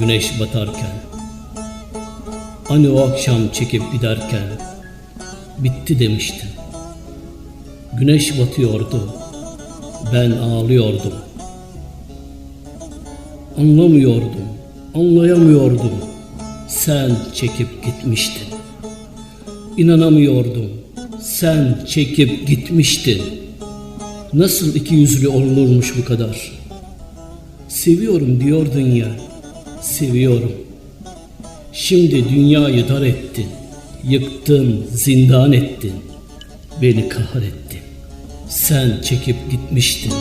güneş batarken Hani o akşam çekip giderken bitti demiştin. Güneş batıyordu. Ben ağlıyordum. Anlamıyordum. Anlayamıyordum. Sen çekip gitmiştin. İnanamıyordum. Sen çekip gitmiştin. Nasıl iki yüzlü olunurmuş bu kadar? Seviyorum diyordun ya. Seviyorum. Şimdi dünyayı dar ettin. Yıktın, zindan ettin. Beni kahrettin. Sen çekip gitmiştin.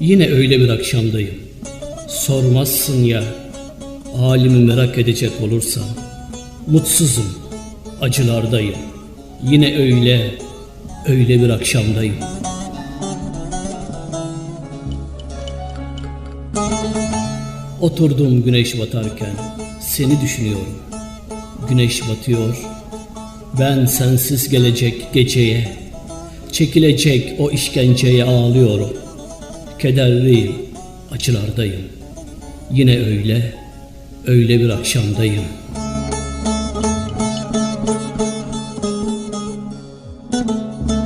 Yine öyle bir akşamdayım. Sormazsın ya, halimi merak edecek olursan. Mutsuzum, acılardayım. Yine öyle, öyle bir akşamdayım. Oturdum güneş batarken, seni düşünüyorum. Güneş batıyor, ben sensiz gelecek geceye, çekilecek o işkenceye ağlıyorum. Kederliyim, acılardayım. Yine öyle, öyle bir akşamdayım.'' thank you